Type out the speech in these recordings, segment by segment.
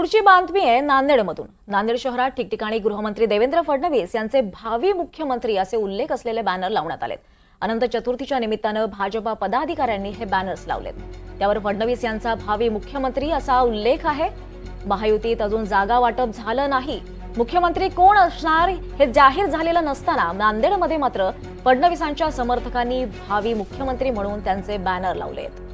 पुढची बातमी आहे नांदेडमधून. नांदेड शहरात ठिकठिकाणी गृहमंत्री देवेंद्र फडणवीस यांचे भावी मुख्यमंत्री असे उल्लेख असलेले बॅनर लावण्यात आलेत. अनंत चतुर्थीच्या निमित्तानं भाजपा पदाधिकाऱ्यांनी हे बॅनर्स लावलेत. त्यावर फडणवीस यांचा भावी मुख्यमंत्री असा उल्लेख आहे. महायुतीत अजून जागा वाटप झालं नाही. मुख्यमंत्री कोण असणार हे जाहीर झालेलं नसताना नांदेडमध्ये मात्र फडणवीसांच्या समर्थकांनी भावी मुख्यमंत्री म्हणून त्यांचे बॅनर लावलेत.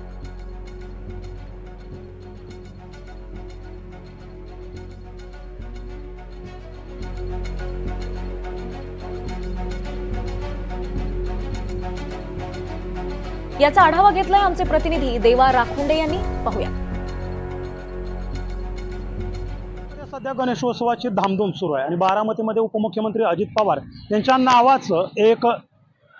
याचा आढावा घेतलाय आमचे प्रतिनिधी देवा राखुंडे यांनी. पाहूया. सध्या गणेशोत्सवाची धामधूम सुरू आहे आणि बारामतीमध्ये उपमुख्यमंत्री अजित पवार यांच्या नावाचं एक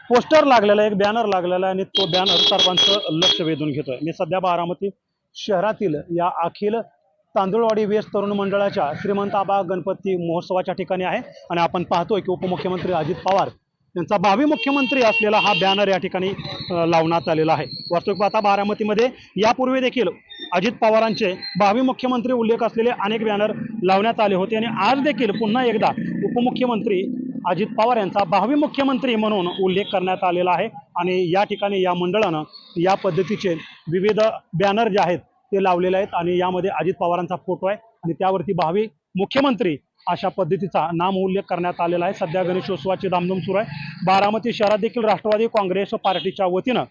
पोस्टर लागलेलं आहे एक बॅनर लागलेला आहे आणि तो बॅनर सर्वांचं लक्ष वेधून घेतोय. मी सध्या बारामती शहरातील या अखिल तांदूळवाडी वेस तरुण मंडळाच्या श्रीमंत आबा गणपती महोत्सवाच्या ठिकाणी आहे. आणि आपण पाहतोय की उपमुख्यमंत्री अजित पवार यांचा भावी मुख्यमंत्री असलेला हा बॅनर या ठिकाणी लावण्यात आलेला आहे. वास्तविक पाहता बारामतीमध्ये यापूर्वी देखील अजित पवारांचे भावी मुख्यमंत्री उल्लेख असलेले अनेक बॅनर लावण्यात आले होते आणि आज देखील पुन्हा एकदा उपमुख्यमंत्री अजित पवार यांचा भावी मुख्यमंत्री म्हणून उल्लेख करण्यात आलेला आहे आणि या ठिकाणी या मंडळानं या पद्धतीचे विविध बॅनर जे आहेत ते लावलेले आहेत आणि यामध्ये अजित पवारांचा फोटो आहे आणि त्यावरती भावी मुख्यमंत्री अशा पद्धतीचा नाम उल्लेख करण्यात आलेला आहे. सध्या गणेशोत्सवाची धामधूम सुरू आहे. बारामती शहरात देखील राष्ट्रवादी काँग्रेस पार्टीच्या वतीनं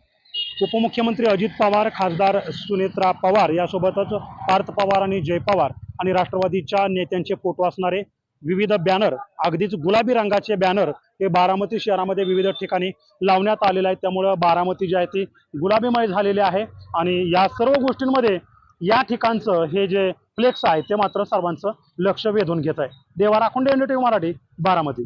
उपमुख्यमंत्री अजित पवार खासदार सुनेत्रा पवार यासोबतच पार्थ पवार आणि जय पवार आणि राष्ट्रवादीच्या नेत्यांचे फोटो असणारे विविध बॅनर अगदीच गुलाबी रंगाचे बॅनर हे बारामती शहरामध्ये विविध ठिकाणी लावण्यात आलेले आहेत. त्यामुळं बारामती जी आहे ती गुलाबीमय झालेली आहे. आणि या सर्व गोष्टींमध्ये या ठिकाणचं हे जे फ्लेक्स आहे ते मात्र सर्वांचं लक्ष वेधून घेत आहे. देवा राखुंडे एनडीटीव्ही मराठी बारामती.